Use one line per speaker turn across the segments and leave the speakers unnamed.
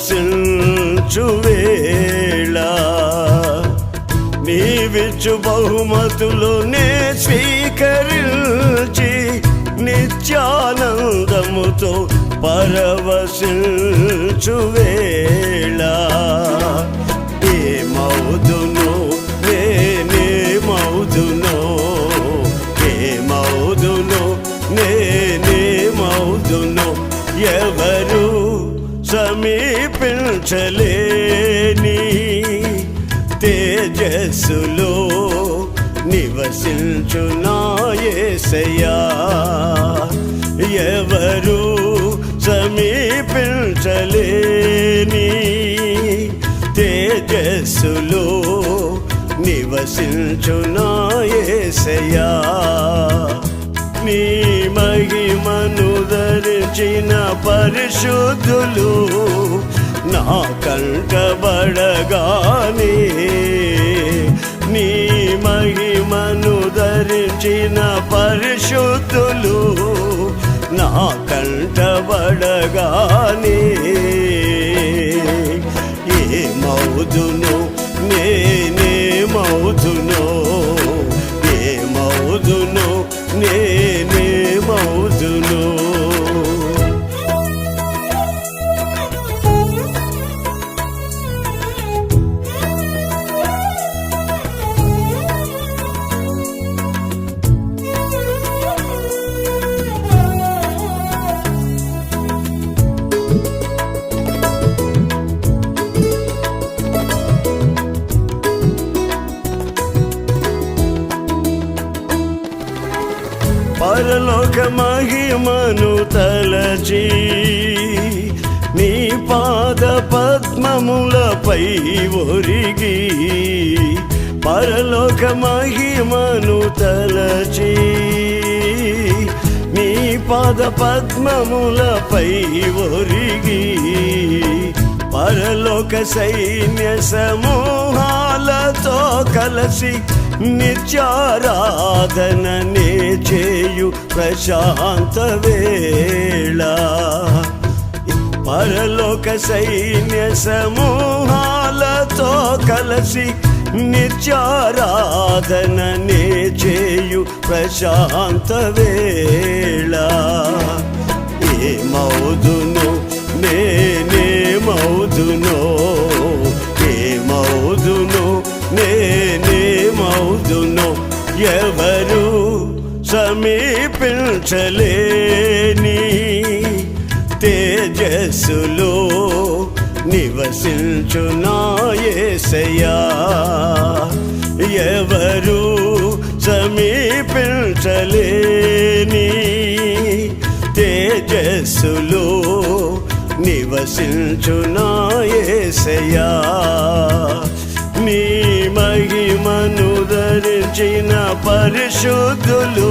పరవశించు వేళ నీవిచ్చు బహుమతులు నే స్వీకరించి నిత్యానందముతో పరవశించువేళ సమీపించలేని తేజస్సులో నివసించునాయసయా ఎవరు సమీపించలేని తేజస్సులో నివసించునాయసయా నీ మహిమను ధరించిన పరిశుద్ధులు నా కంటబడగానే నీ మహిమను ధరించిన పరిశుద్ధులు నా కంటబడగానే ఏ మౌదును నేనే మౌదునో మహిమను తలచి నీ పాద పద్మములపై ఒరిగి పరలోక మహిమను తలచి నీ పాద పద్మములపై ఒరిగి పరలోక సైన్య సమూహాలతో కలసి నిత్యారాధన నే చేయు ప్రశాంత వేళ. పరలోక సైన్య సమూహాలతో కలసి నిత్యారాధన నే చేయు ప్రశాంత వేళ. ఏ మౌదును నేనే మౌదును సమీపించలేని తేజస్సులో నివసించునాయసయా ఎవరు సమీపించలేని తేజస్సులో నివసించునాయసయా నీ మహిమను ధరించిన పరిశుద్ధులు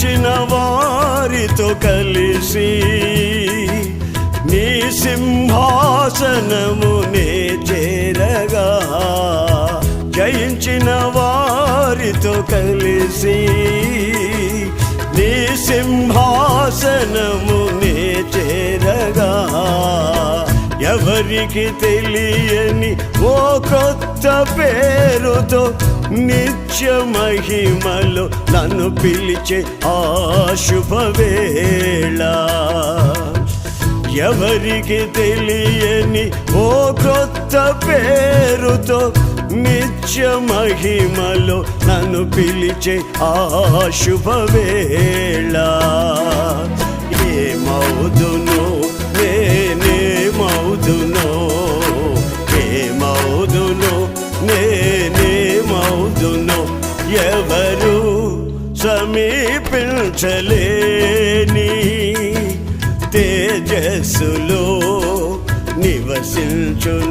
జయించిన వారితో కలిసి నీ సింహాసనమునే చేరగా జయించిన వారితో కలిసి నీ సింహాసనమునే చేరగా ఎవరికి తెలియని ఓ కొత్త పేరుతో నిత్య మహిమలో నన్ను పిలిచే ఆ శుభవేళ. ఎవరికి తెలియని ఓ కొత్త పేరుతో నిత్య మహిమలో నన్ను పిలిచే ఆ శుభవేళ. ఏ సమీపించలేని తేజస్సులో నివసించునాయసయా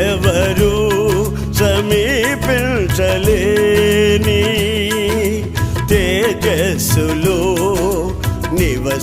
ఎవరు సమీపించలేని తేజస్సులో నివసించునాయసయా